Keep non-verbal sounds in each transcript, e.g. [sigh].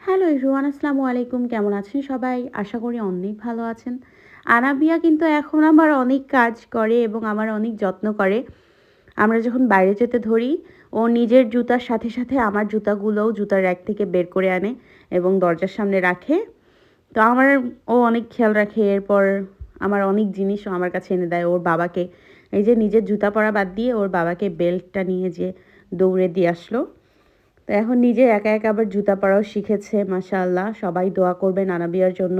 Hello রুয়ান আসসালামু আলাইকুম। কেমন আছেন সবাই? আশা করি অনেক ভালো আছেন। আনাবিয়া কিন্তু এখন আমার অনেক কাজ করে এবং আমার অনেক যত্ন করে। আমরা যখন বাইরে যেতে ধরি, ও নিজের জুতার সাথে সাথে আমার জুতাগুলোও জুতার র্যাক থেকে বের করে আনে এবং দরজার সামনে রাখে। তো আমার, ও অনেক খেয়াল রাখে। এরপর আমার অনেক জিনিসও আমার কাছে এনে দেয়। ওর বাবাকে, এই যে নিজের জুতা পরা বাদ দিয়ে ওর বাবাকে বেল্টটা নিয়ে যে দৌড়ে দিয়ে আসলো। তো এখন নিজে একা একা আবার জুতা পরাও শিখেছে, মাশাআল্লাহ। সবাই দোয়া করবেন আনাবিয়ার জন্য।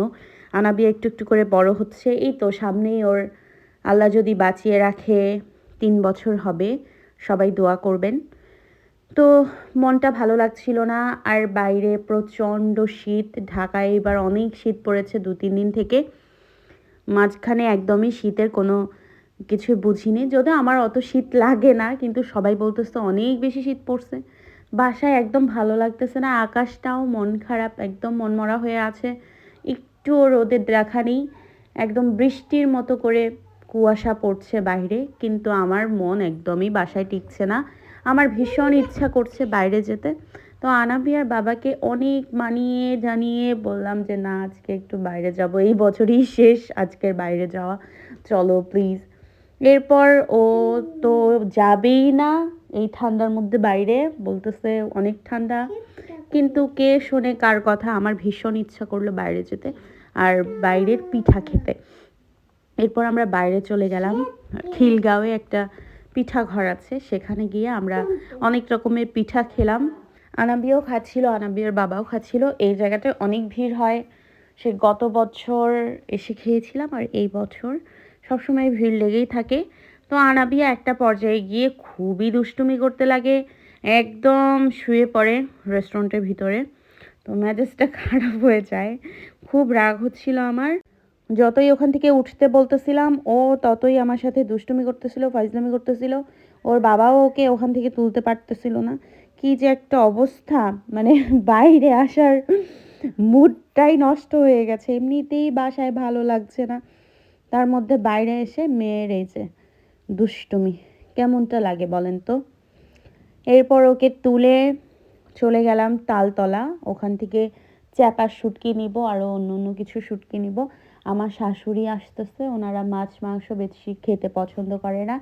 আনাবিয়া একটু একটু করে বড় হচ্ছে। এই তো সামনেই ওর আল্লাহ যদি বাঁচিয়ে রাখে, তিন বছর হবে, সবাই দোয়া করবেন। তো মনটা ভালো লাগছিল না, আর বাইরে প্রচণ্ড শীত। ঢাকায় এবার অনেক শীত পড়েছে দু, তিন দিন থেকে। মাঝখানে একদমই শীতের কোনো কিছু বুঝিনি। যদিও আমার অত শীত লাগে না, কিন্তু সবাই বলতেছে অনেক বেশি শীত পড়ছে। বাসায় একদম ভালো লাগতেছে না, আকাশটাও মন খারাপ, একদম মনমরা হয়ে আছে একটুও রোদের দেখা নেই, একদম বৃষ্টির মতো করে কুয়াশা পড়ছে বাইরে, কিন্তু আমার মন একদমই বাসায় টিকছে না, আমার ভীষণ ইচ্ছা করছে বাইরে যেতে, তো আনাবিয়ার বাবাকে অনেক মানিয়ে জানিয়ে বললাম যে, না, আজকে একটু বাইরে যাব, এই বছরই শেষ, আজকের বাইরে যাওয়া, চলো প্লিজ এরপর ও তো যাবেই না এই ঠান্ডার মধ্যে বাইরে বলতেছে অনেক ঠান্ডা। কিন্তু কে শোনে কার কথা? আমার ভীষণ ইচ্ছা করল বাইরে যেতে আর বাইরের পিঠা খেতে। এরপর আমরা বাইরে চলে গেলাম। খিলগাঁওয়ে একটা পিঠা ঘর আছে। সেখানে গিয়ে আমরা অনেক রকমের পিঠা খেলাম। আনাবিও খাচ্ছিল, আনাবিয়ার বাবাও খাচ্ছিল। এই জায়গাটায় অনেক ভিড় হয়। সে গত বছর এসে খেয়েছিলাম আর এই বছর সবসময় ভিড় লেগেই থাকে। তো আনাবিয়া একটা পর্যায়ে গিয়ে খুবই দুষ্টুমি করতে লাগে। একদম শুয়ে পড়ে রেস্টুরেন্টের ভিতরে। তো ম্যাজেসটা [laughs] খারাপ হয়ে যায়। খুব রাগ হচ্ছিল আমার। যতই ওখান থেকে উঠতে বলতেছিলাম, ও ততই আমার সাথে দুষ্টুমি করতেছিল, ফাইজলামি করতেছিল। ওর বাবাও ওকে ওখান থেকে তুলতে পারতেছিল না। কি যে একটা অবস্থা। মানে [laughs] বাইরে আসার মুডটাই নষ্ট হয়ে গেছে। এমনিতেই বাসায় ভালো লাগছে না। তার মধ্যে বাইরে এসে মেয়ের এই যে দুষ্টুমি। কেমনটা লাগে বলেন তো? এরপর ওকে তুলে চলে গেলাম তালতলা। ওখান থেকে চ্যাপার শুটকি নিব আরও অন্য অন্য কিছু শুটকি নিব। আমার শাশুড়ি আসতেছে, ওনারা মাছ, মাংস বেশি খেতে পছন্দ করে না।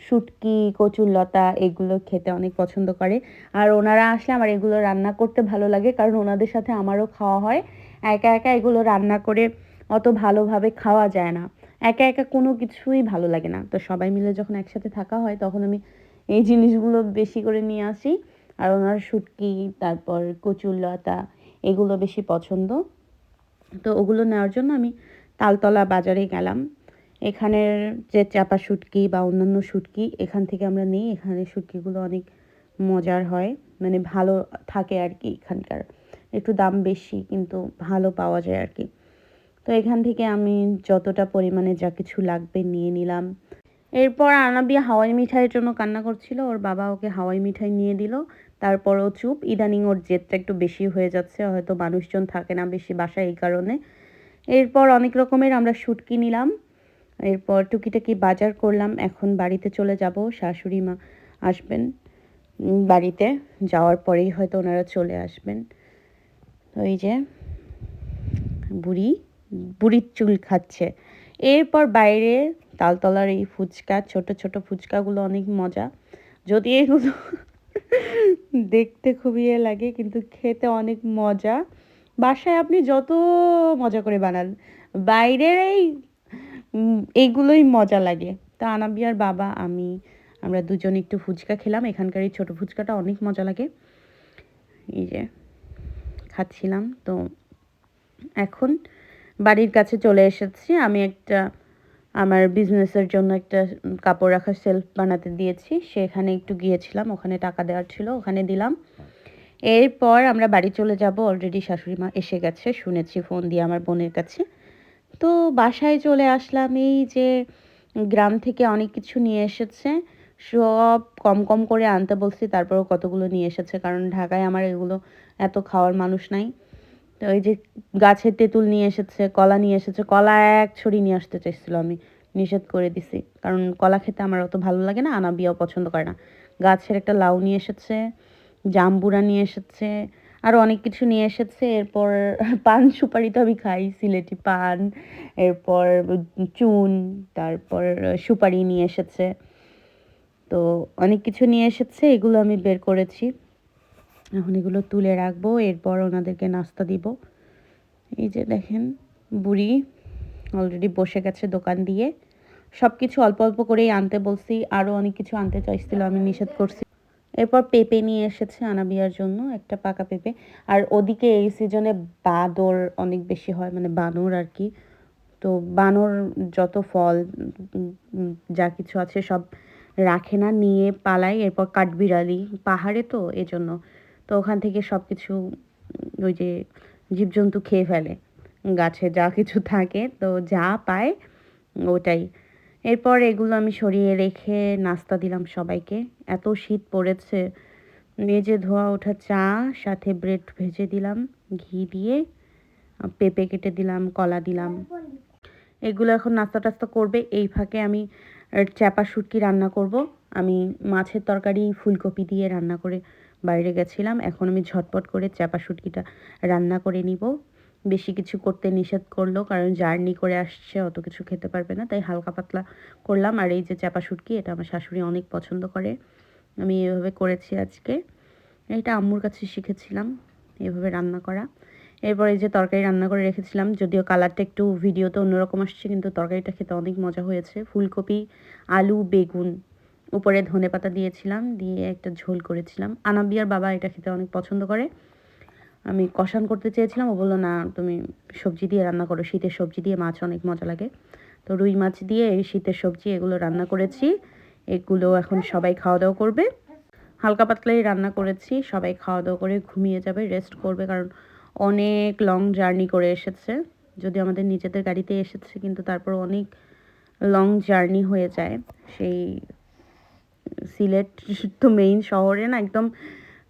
শুটকি, কচুরলতা এগুলো খেতে অনেক পছন্দ করে। আর ওনারা আসলে আমার এগুলো রান্না করতে ভালো লাগে, কারণ ওনাদের সাথে আমারও খাওয়া হয়। একা একা এগুলো রান্না করে অত ভালোভাবে খাওয়া যায় না। একা একা কোনো কিছুই ভালো লাগে না। তো সবাই মিলে যখন একসাথে থাকা হয়, তখন আমি এই জিনিসগুলো বেশি করে নিয়ে আসি। আর ওনার শুটকি, তারপর কচুরলতা এগুলো বেশি পছন্দ। তো ওগুলো নেওয়ার জন্য আমি তালতলা বাজারে গেলাম। এখানের যে চাপা শুটকি বা অন্যান্য শুটকি, এখান থেকে আমরা নিই। এখানে শুটকিগুলো অনেক মজার হয়। মানে ভালো থাকে আর কি এখানকার। একটু দাম বেশি, কিন্তু ভালো পাওয়া যায় আর কি। তো এখান থেকে আমি যতটা পরিমাণে যা কিছু লাগবে নিয়ে নিলাম। এরপর আনাবিয়া হাওয়াই মিঠাইয়ের জন্য কান্না করছিল। ওর বাবা ওকে হাওয়াই মিঠাই নিয়ে দিল। তারপরও চুপ। ইদানিং ওর জেদটা একটু বেশি হয়ে যাচ্ছে। হয়তো মানুষজন থাকে না বেশি বাসায় এই কারণে। এরপর অনেক রকমের আমরা শুটকি নিলাম। এরপর টুকিটাকি বাজার করলাম। এখন বাড়িতে চলে যাব। শাশুড়ি মা আসবেন। বাড়িতে যাওয়ার পরেই হয়তো ওনারা চলে আসবেন। ওই যে, বুড়ি। বুড়ির চুল খাচ্ছে। এরপর বাইরে তালতলার এই ফুচকা, ছোট ছোট ফুচকাগুলো অনেক মজা। যদি এগুলো দেখতে খুবই এ লাগে, কিন্তু খেতে অনেক মজা। বাসায় আপনি যত মজা করে বানান, বাইরের এই এইগুলোই মজা লাগে। তা আনাবিয়ার বাবা, আমি, আমরা দুজন একটু ফুচকা খেলাম। এখানকার এই ছোটো ফুচকাটা অনেক মজা লাগে। এই যে, খাচ্ছিলাম। তো এখন বাড়ির কাছে চলে এসেছি। আমি একটা, আমার বিজনেসের জন্য একটা কাপড় রাখার সেলফ বানাতে দিয়েছি। সেখানে একটু গিয়েছিলাম, ওখানে টাকা দেওয়ার ছিল, ওখানে দিলাম। এরপর আমরা বাড়ি চলে যাব অলরেডি শাশুড়ি মা এসে গেছে, শুনেছি ফোন দিয়ে আমার বোনের কাছে। তো বাসায় চলে আসলাম, এই যে গ্রাম থেকে অনেক কিছু নিয়ে এসেছে। সব কম কম করে আনতে বলছি, তারপরেও কতগুলো নিয়ে এসেছে, কারণ ঢাকায় আমার এগুলো এত খাওয়ার মানুষ নাই। তো ওই যে গাছের তেঁতুল নিয়ে এসেছে, কলা নিয়ে এসেছে, কলা এক ছড়ি নিয়ে আসতে চাইছিলো আমি, নিষেধ করে দিছি। কারণ কলা খেতে আমার অত ভালো লাগে না আনা বিয়াও পছন্দ করে না। গাছের একটা লাউ নিয়ে এসেছে, জাম্বুরা নিয়ে এসেছে আরও অনেক কিছু নিয়ে এসেছে। এরপর [laughs] পান সুপারি তো আমি খাই, সিলেটি পান, এরপর চুন, তারপর সুপারি নিয়ে এসেছে। তো অনেক কিছু নিয়ে এসেছে, এগুলো আমি বের করেছি। এখন এগুলো তুলে রাখব, এরপর ওনাদেরকে নাস্তা দিব। এই যে দেখেন, বুড়ি অলরেডি বসে গেছে দোকান দিয়ে। সব কিছু অল্প অল্প করেই আনতে বলছি আরও অনেক কিছু আনতে চাইছিল, আমি নিষেধ করছি। এরপর পেঁপে নিয়ে এসেছে আনাবিয়ার জন্য, একটা পাকা পেঁপে। আর ওদিকে এই সিজনে বাদর অনেক বেশি হয় মানে বানর আর কি। তো বানর যত ফল যা কিছু আছে সব রাখে না, নিয়ে পালায়, এরপর কাঠবিড়ালি, পাহাড়ে তো, এজন্য। তো ওখান থেকে সব কিছু ওই যে জীবজন্তু খেয়ে ফেলে। গাছে যা কিছু থাকে, তো যা পায় ওটাই। এরপর এগুলো আমি সরিয়ে রেখে নাস্তা দিলাম সবাইকে। এত শীত পড়েছে। মেজে ধোয়া ওঠা চা, সাথে ব্রেড ভেজে দিলাম, ঘি দিয়ে পেঁপে কেটে দিলাম, কলা দিলাম। এগুলো এখন নাস্তা টাস্তা করবে। এই ফাঁকে আমি চ্যাপা শুটকি রান্না করব। আমি মাছের তরকারি, ফুলকপি দিয়ে রান্না করে বাইরে গেছিলাম, এখন আমি ঝটপট করে চ্যাপা শুটকিটা রান্না করে নিব। বেশি কিছু করতে নিষেধ করল, কারণ জার্নি করে আসছে, অত কিছু খেতে পারবে না, তাই হালকা পাতলা করলাম। আর এই যে চাপা শুটকি, এটা আমার শাশুড়ি অনেক পছন্দ করে, আমি এভাবে করেছি আজকে। এটা আম্মুর কাছে শিখেছিলাম, এভাবে রান্না করা। এরপর যে তরকারি রান্না করে রেখেছিলাম, যদিও কালারটা একটু ভিডিওতে অন্যরকম আসছে, কিন্তু তরকারিটা খেতে অনেক মজা হয়েছে। ফুলকপি, আলু, বেগুন উপরে ধনে পাতা দিয়েছিলাম, দিয়ে একটা ঝোল করেছিলাম। আনাবিয়ার বাবা এটা খেতে অনেক পছন্দ করে। আমি কষান করতে চেয়েছিলাম, ও বলল, না, তুমি সবজি দিয়ে রান্না করো, শীতের সবজি দিয়ে মাছ অনেক মজা লাগে। তো রুই মাছ দিয়ে এই শীতের সবজি এগুলো রান্না করেছি। এগুলো এখন সবাই খাওয়া দাওয়া করবে। হালকা পাতলাই রান্না করেছি, সবাই খাওয়া দাওয়া করে ঘুমিয়ে যাবে রেস্ট করবে, কারণ অনেক লং জার্নি করে এসেছে। যদি আমাদের নিজেদের গাড়িতে এসেছে, কিন্তু তারপর অনেক লং জার্নি হয়ে যায়, সেই সিলেট [laughs] তো মেইন শহরে না, একদম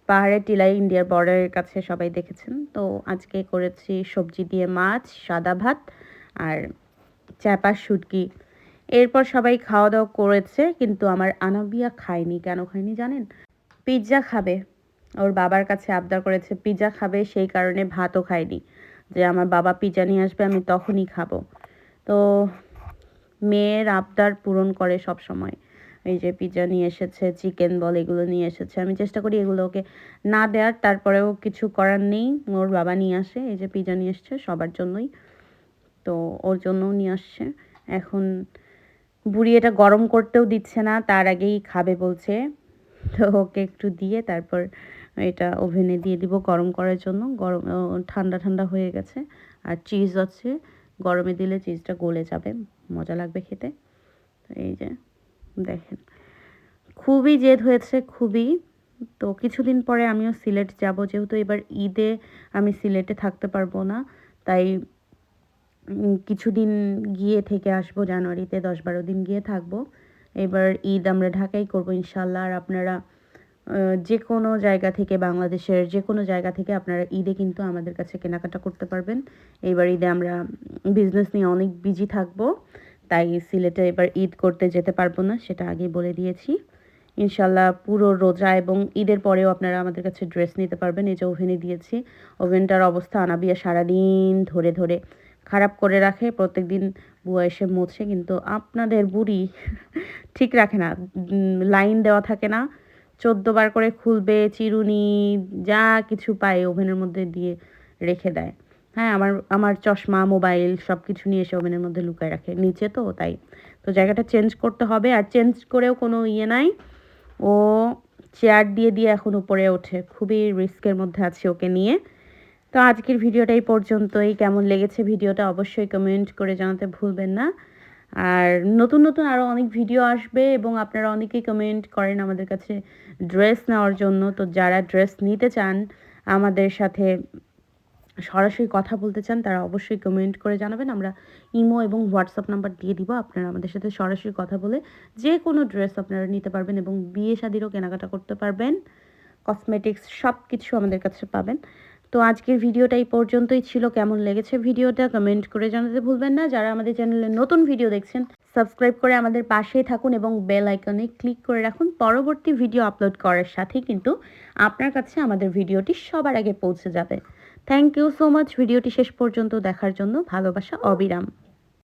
পাহাড়ের টিলাই ইন্ডিয়ার বর্ডারের কাছে সবাই দেখেছেন। তো আজকে করেছি সবজি দিয়ে মাছ, সাদা ভাত আর চ্যাপা শুটকি। এরপর সবাই খাওয়া দাওয়া করেছে, কিন্তু আমার আনাবিয়া খায়নি। কেন খায়নি জানেন? পিৎজা খাবে। ওর বাবার কাছে আবদার করেছে, পিৎজা খাবে, সেই কারণে ভাতও খায়নি। যে আমার বাবা পিৎজা নিয়ে আসবে, আমি তখনই খাব। তো মেয়ের আবদার পূরণ করে সব সময় এই যে পিৎজা নিয়ে এসেছে চিকেন বল এগুলো নিয়ে এসেছে। আমি চেষ্টা করি এগুলো ওকে না দেওয়ার, তারপরেও কিছু করার নেই। ওর বাবা নিয়ে আসে, এই যে পিৎজা নিয়ে এসছে সবার জন্যই। তো ওর জন্যও নিয়ে আসছে। এখন বুড়ি এটা গরম করতেও দিচ্ছে না, তার আগেই খাবে বলছে। তো ওকে একটু দিয়ে তারপর এটা ওভেনে দিয়ে দিব গরম করার জন্য। গরম ঠান্ডা ঠান্ডা হয়ে গেছে। আর চিজ আছে। গরমে দিলে চিজটা গলে যাবে। মজা লাগবে খেতে। এই যে দেখেন। খুবই জেদ হয়েছে, খুবই। তো কিছুদিন পরে আমিও সিলেট যাব, যেহেতু এবার ঈদে আমি সিলেটে থাকতে পারব না, তাই কিছুদিন গিয়ে থেকে আসব জানুয়ারিতে, দশ বারো দিন গিয়ে থাকব। এবার ঈদ আমরা ঢাকাই করব ইনশাল্লাহ আর আপনারা যে কোনো জায়গা থেকে বাংলাদেশের যে কোনো জায়গা থেকে আপনারা ঈদে কিন্তু আমাদের কাছে কেনাকাটা করতে পারবেন। এবার ঈদে আমরা বিজনেস নিয়ে অনেক বিজি থাকব। তাই সিলেটে এবার ঈদ করতে যেতে পারব না, সেটা আগেই বলে দিয়েছি। ইনশাল্লাহ পুরো রোজা এবং ঈদের পরেও আপনারা আমাদের কাছে ড্রেস নিতে পারবেন। এই যে ওভেনে দিয়েছি, ওভেনটার অবস্থা আনাবিয়া সারাদিন ধরে ধরে খারাপ করে রাখে প্রত্যেক দিন বুয়া এসে মোছে, কিন্তু আপনাদের বুড়ি [laughs] ঠিক রাখে না লাইন দেওয়া থাকে না। চোদ্দ বার করে খুলবে, চিরুনি, যা কিছু পায় ওভেনের মধ্যে দিয়ে রেখে দেয়। হ্যাঁ আমার আমার চশমা, মোবাইল সব কিছু নিয়ে এসে ওভেনের মধ্যে লুকায় রাখে। নিচে তো, তাই। তো জায়গাটা চেঞ্জ করতে হবে আর চেঞ্জ করেও কোনো ইয়ে নাই। ও চেয়ার দিয়ে দিয়ে এখন উপরে ওঠে। খুবই রিস্কের মধ্যে আছে ওকে নিয়ে। তো আজকের ভিডিওটা এই পর্যন্তই। কেমন লেগেছে ভিডিওটা অবশ্যই কমেন্ট করে জানাতে ভুলবেন না। আর নতুন নতুন আরও অনেক ভিডিও আসবে এবং আপনারা অনেকেই কমেন্ট করেন আমাদের কাছে ড্রেস নেওয়ার জন্য। তো যারা ড্রেস নিতে চান আমাদের সাথে সরাসরি কথা বলতে চান, তারা অবশ্যই কমেন্ট করে জানাবেন। আমরা ইমো এবং হোয়াটসঅ্যাপ নাম্বার দিয়ে দিব। আপনারা আমাদের সাথে সরাসরি কথা বলে যে কোনো ড্রেস আপনারা নিতে পারবেন এবং বিয়ে শাদিরও কেনাকাটা করতে পারবেন। কসমেটিক্স সব কিছু আমাদের কাছে পাবেন। তো আজকের ভিডিওটা এই পর্যন্তই ছিল। কেমন লেগেছে ভিডিওটা কমেন্ট করে জানাতে ভুলবেন না। যারা আমাদের চ্যানেলে নতুন ভিডিও দেখছেন সাবস্ক্রাইব করে আমাদের পাশেই থাকুন এবং বেল আইকনে ক্লিক করে রাখুন। পরবর্তী ভিডিও আপলোড করার সাথে কিন্তু আপনার কাছে আমাদের ভিডিওটি সবার আগে পৌঁছে যাবে। থ্যাংক ইউ সো মাচ ভিডিওটি শেষ পর্যন্ত দেখার জন্য ভালোবাসা অবিরাম।